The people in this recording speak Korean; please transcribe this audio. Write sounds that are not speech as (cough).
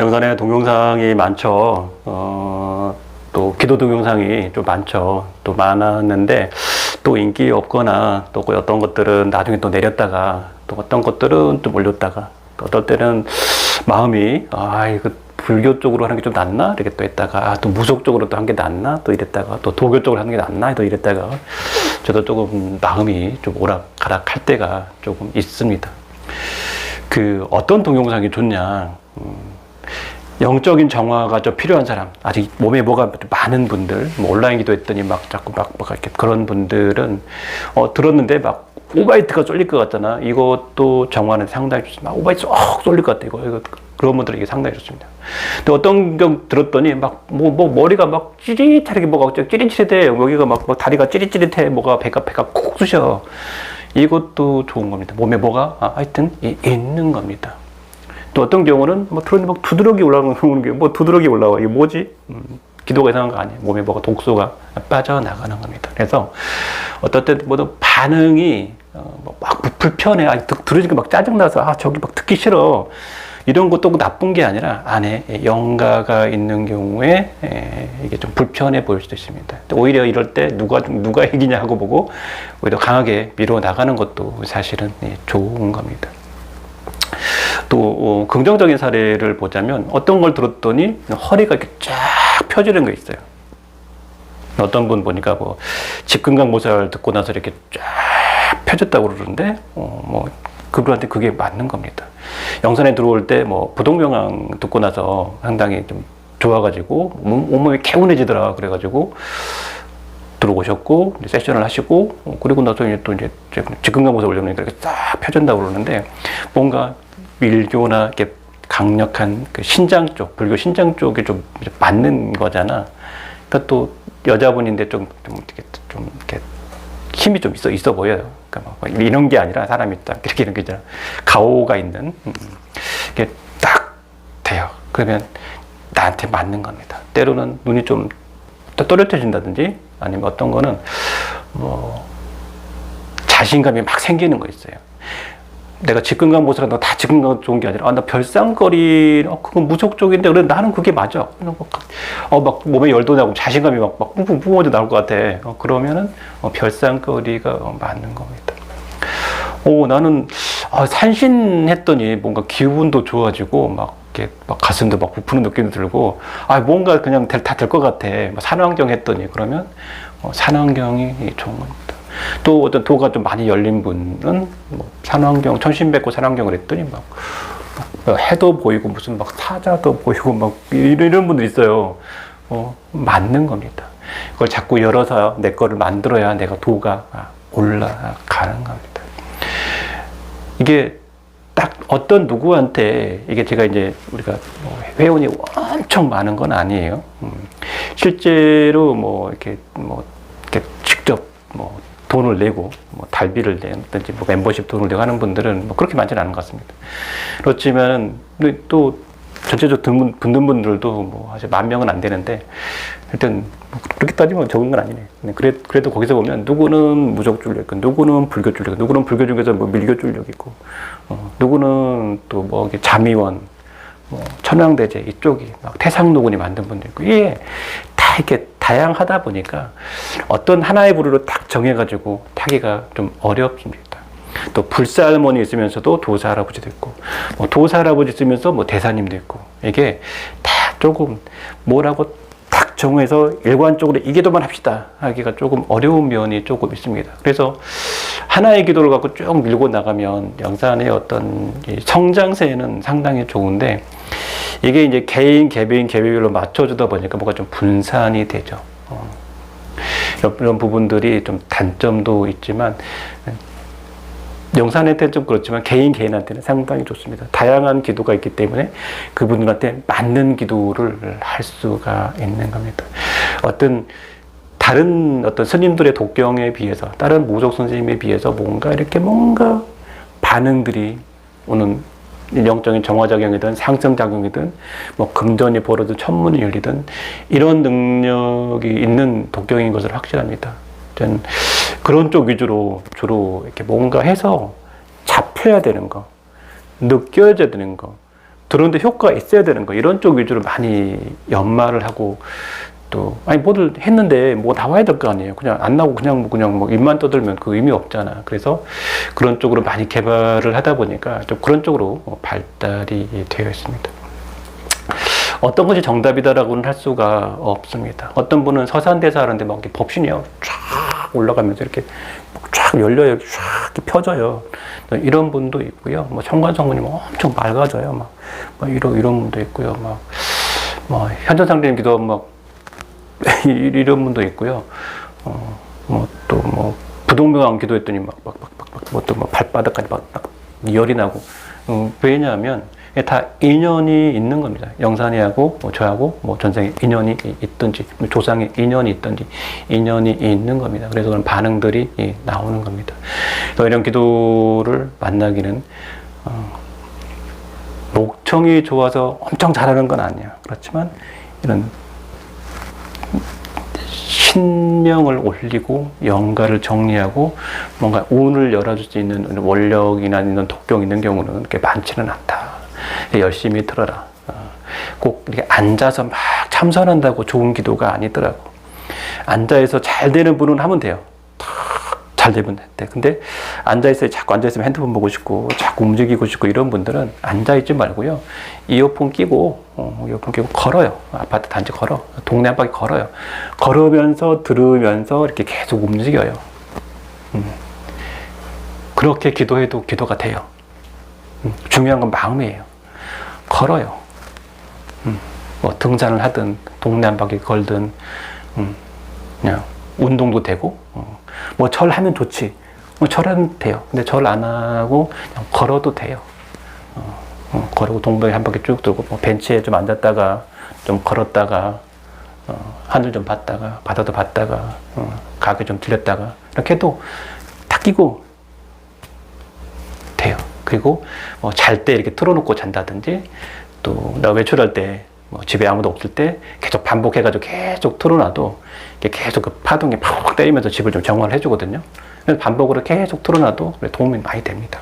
영산에 동영상이 많죠. 어, 또 기도 동영상이 좀 많죠. 또 많았는데 또 인기 없거나 또 어떤 것들은 나중에 또 내렸다가 또 어떤 것들은 또 올렸다가 또 어떨 때는 마음이 아 이거 불교 쪽으로 하는 게 좀 낫나 이렇게 또 했다가 아, 또 무속 쪽으로 또 한 게 낫나 또 이랬다가 또 도교 쪽으로 하는 게 낫나 또 이랬다가 저도 조금 마음이 좀 오락가락 할 때가 조금 있습니다. 그 어떤 동영상이 좋냐 음, 영적인 정화가 좀 필요한 사람 아직 몸에 뭐가 좀 많은 분들 뭐 온라인 기도했더니 막 자꾸 막, 막 이렇게 그런 분들은 어 들었는데 막 오바이트가 쏠릴 것 같잖아. 이것도 정화는 상당히 좋습니다 오바이트 쏙 쏠릴 것 같아. 이거, 이거 그런 분들은 이게 상당히 좋습니다. 근데 어떤 경 들었더니 막 뭐 뭐 머리가 막 찌릿하게 뭐가 찌릿찌릿해. 여기가 막, 막 다리가 찌릿찌릿해. 뭐가 배가 배가 콕 쑤셔. 이것도 좋은 겁니다. 몸에 뭐가 아, 하여튼 이- 있는 겁니다 또 어떤 경우는 뭐 들었는데 막 두드러기 올라오는 게뭐 두드러기 올라와 이게 뭐지? 음, 기도가 이상한 거 아니에요. 몸에 뭐가 독소가 빠져나가는 겁니다. 그래서 어떨 때 뭐든 반응이 어, 뭐막 불편해. 아, 듣- 들으니까 막 짜증나서 아 저기 막 듣기 싫어. 이런 것도 나쁜 게 아니라 안에 영가가 있는 경우에 에, 이게 좀 불편해 보일 수도 있습니다. 또 오히려 이럴 때 누가 좀- 누가 이기냐 하고 보고 오히려 강하게 밀어 나가는 것도 사실은 예, 좋은 겁니다. 또 어, 긍정적인 사례를 보자면 어떤 걸 들었더니 허리가 이렇게 쫙 펴지는 거 있어요. 어떤 분 보니까 뭐 직근강 모살 듣고 나서 이렇게 쫙 펴졌다고 그러는데 어, 뭐 그분한테 그게 맞는 겁니다. 영산에 들어올 때 뭐 부동명왕 듣고 나서 상당히 좀 좋아가지고 몸- 온몸이 개운해지더라 그래가지고 들어오셨고 세션을 하시고 어, 그리고 나서 이제 또 이제 직근강 모살 올려놓으니까 이렇게 싹 펴진다고 그러는데 뭔가 밀교나 이렇게 강력한 그 신장 쪽, 불교 신장 쪽에 좀 맞는 거잖아. 그러니까 또 여자분인데 좀, 좀 이렇게 좀 이렇게 힘이 좀 있어 있어 보여요. 그러니까 막 이런 게 아니라 사람이 딱 이렇게 이런 게 있잖아. 가오가 있는 음, 이게 딱 돼요. 그러면 나한테 맞는 겁니다. 때로는 눈이 좀또 또렷해진다든지 아니면 어떤 거는 뭐 자신감이 막 생기는 거 있어요. 내가 직근감 모습이라도 다 직근감 좋은 게 아니라 아, 나 별상거리 어, 그건 무속 쪽인데 그래 나는 그게 맞아. 그냥 막, 어, 막 몸에 열도 나고 자신감이 막, 막 뿜뿜 뿜어져 나올 것 같아. 어, 그러면은 어, 별상거리가 어, 맞는 겁니다. 오 나는 아, 산신했더니 뭔가 기분도 좋아지고 막 이렇게 막 가슴도 막 부푸는 느낌도 들고 아 뭔가 그냥 다 될 것 같아. 뭐 산환경 했더니 그러면 어, 산환경이 좋은 겁니다. 또 어떤 도가 좀 많이 열린 분은 뭐 산환경 천신백고 산환경을 했더니 막, 막 해도 보이고 무슨 막 사자도 보이고 막 이런 이런 분들 있어요. 어, 맞는 겁니다. 그걸 자꾸 열어서 내 거를 만들어야 내가 도가 올라가는 겁니다. 이게 딱 어떤 누구한테 이게 제가 이제 우리가 뭐 회원이 엄청 많은 건 아니에요. 음, 실제로 뭐 이렇게 뭐 이렇게 직접 뭐 돈을 내고 뭐 달비를 내든지 뭐 멤버십 돈을 내고 하는 분들은 뭐 그렇게 많지는 않은 것 같습니다. 그렇지만 또 전체적으로 듣는, 듣는 분들도 뭐 아직 만 명은 안 되는데 일단 뭐 그렇게 따지면 적은 건 아니네. 근데 그래, 그래도 거기서 보면 누구는 무적 줄력 누구는 불교 줄력, 누구는 불교 중에서 뭐 밀교 줄력 있고 어, 누구는 또 뭐 자미원, 뭐 천황대제 이쪽이 막 태상노군이 만든 분도 있고 이게 다 이렇게 다양하다 보니까 어떤 하나의 부류로 딱 정해가지고 타기가 좀 어렵습니다. 또 불사 할머니 있으면서도 도사 할아버지도 있고 뭐 도사 할아버지 있으면서 뭐 대사님도 있고 이게 다 조금 뭐라고 딱 정해서 일관적으로 이 기도만 합시다 하기가 조금 어려운 면이 조금 있습니다. 그래서 하나의 기도를 갖고 쭉 밀고 나가면 영산의 어떤 이 성장세는 상당히 좋은데 이게 이제 개인 개개인 개별로 맞춰주다 보니까 뭐가 좀 분산이 되죠. 어. 이런- 부분들이 좀 단점도 있지만 영산한테는 좀 그렇지만 개인 개인한테는 상당히 좋습니다. 다양한 기도가 있기 때문에 그분들한테 맞는 기도를 할 수가 있는 겁니다. 어떤 다른 어떤 스님들의 독경에 비해서 다른 무적 선생님에 비해서 뭔가 이렇게 뭔가 반응들이 오는 영적인 정화작용이든 상승작용이든 뭐 금전이 벌어도 천문이 열리든 이런 능력이 있는 독경인 것을 확실합니다. 저는 그런 쪽 위주로 주로 이렇게 뭔가 해서 잡혀야 되는 거, 느껴져야 되는 거, 들었는데 효과가 있어야 되는 거 이런 쪽 위주로 많이 연마를 하고 또 아니 뭐를 했는데 뭐 나와야 될 거 아니에요. 그냥 안 나오고 그냥 뭐 그냥 뭐 입만 떠들면 그 의미 없잖아. 그래서 그런 쪽으로 많이 개발을 하다 보니까 좀 그런 쪽으로 어, 발달이 되어 있습니다. 어떤 것이 정답이다라고는 할 수가 없습니다. 어떤 분은 서산대사 하는데 막 이렇게 법신이요. 쫙 올라가면서 이렇게 쫙 열려요. 쫙 펴져요. 이런 분도 있고요. 뭐 청관성분이 뭐 엄청 맑아져요. 막, 막 이런, 이런 분도 있고요. 막, 뭐, 현전상대님 기도 막, (laughs) 이- 이런 분도 있고요. 어, 뭐, 또 뭐, 부동명왕 기도했더니 막, 막, 막, 막, 막, 뭐, 발바닥까지 막, 막 열이 나고. 음, 왜냐하면, 다 인연이 있는 겁니다. 영산이하고 뭐 저하고 뭐 전생에 인연이 있든지 뭐 조상에 인연이 있든지 인연이 있는 겁니다. 그래서 그런 반응들이 예, 나오는 겁니다. 그래서 이런 기도를 만나기는 어, 목청이 좋아서 엄청 잘하는 건 아니야. 그렇지만 이런 신명을 올리고 영가를 정리하고 뭔가 운을 열어줄 수 있는 원력이나 이런 독경 있는 경우는 그렇게 많지는 않다. 열심히 들어라. 어, 꼭 이렇게 앉아서 막 참선한다고 좋은 기도가 아니더라고. 앉아서 잘 되는 분은 하면 돼요. 탁잘 되면 돼. 근데 앉아있어요. 자꾸 앉아있으면 핸드폰 보고 싶고, 자꾸 움직이고 싶고, 이런 분들은 앉아있지 말고요. 이어폰 끼고, 어, 이어폰 끼고 걸어요. 아파트 단지 걸어. 동네 한 바퀴 걸어요. 걸으면서 들으면서 이렇게 계속 움직여요. 음. 그렇게 기도해도 기도가 돼요. 음, 중요한 건 마음이에요. 걸어요. 음, 뭐 등산을 하든, 동네 한 바퀴 걸든, 음, 그냥 운동도 되고, 어, 뭐 절하면 좋지. 뭐 절하면 돼요. 근데 절 안 하고 그냥 걸어도 돼요. 어, 어, 걸고 동백에 한 바퀴 쭉 돌고 뭐 벤치에 좀 앉았다가 좀 걸었다가 어, 하늘 좀 봤다가 바다도 봤다가 어, 가게 좀 들렸다가 이렇게 해도 탁 끼고 돼요. 그리고 뭐 잘때 이렇게 틀어놓고 잔다든지 또 나 외출할 때 뭐 집에 아무도 없을 때 계속 반복해가지고 계속 틀어놔도 계속 그 파동이 팍 때리면서 집을 좀 정화를 해주거든요. 반복으로 계속 틀어놔도 도움이 많이 됩니다.